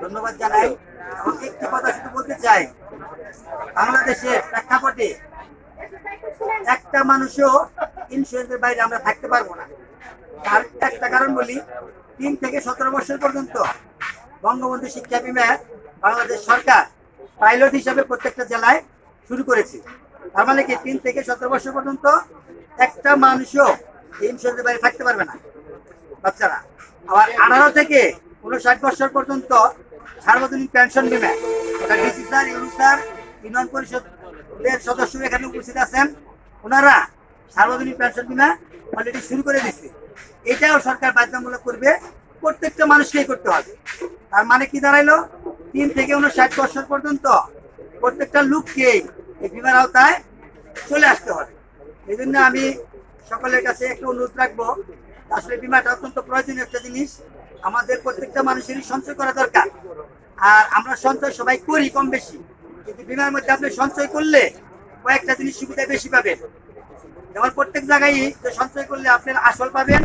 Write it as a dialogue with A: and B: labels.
A: ধন্যবাদ জানাই একটি কথা বলতে চাই প্রেক্ষাপটে একটা মানুষও ইন্স্যুরেন্সের বাইরে আমরা থাকতে পারব না। তার একটা কারণ বলি, তিন থেকে সতেরো বছর পর্যন্ত বঙ্গবন্ধু শিক্ষা বিমা বাংলাদেশ সরকার পাইলট হিসাবে প্রত্যেকটা জেলায় শুরু করেছে। তার মানে কি তিন থেকে সতেরো বছর পর্যন্ত একটা মানুষও ইন্স্যুরেন্সের বাইরে থাকতে পারবে না বাচ্চারা। আবার আঠারো থেকে উনষাট বছর পর্যন্ত সার্বজনীন পেনশন বিমা ওটা DC sir uni sir, union পরিষদের সদস্য এখানে উপস্থিত আছেন। ওনারা সার্বজনীন পেনশন বিমা অলরেডি শুরু করে দিচ্ছে এটাও সরকার বাধ্যতামূলক করবে। প্রত্যেকটা মানুষকেই করতে হবে। তার মানে কি দাঁড়াইলো? তিন থেকে উনষাট বছর পর্যন্ত প্রত্যেকটা লোককেই এই বিমার আওতায় চলে আসতে হবে। এই জন্য আমি সকলের কাছে একটু অনুরোধ রাখব, আসলে বিমাটা অত্যন্ত প্রয়োজনীয় একটা জিনিস। আমাদের প্রত্যেকটা মানুষেরই সঞ্চয় করা দরকার। আর আমরা সঞ্চয় সবাই করি কম বেশি। কিন্তু বিমার মধ্যে আপনি সঞ্চয় করলে কয়েকটা জিনিস সুবিধা বেশি পাবেন। যেমন প্রত্যেক জায়গায় সঞ্চয় করলে আপনার আসল পাবেন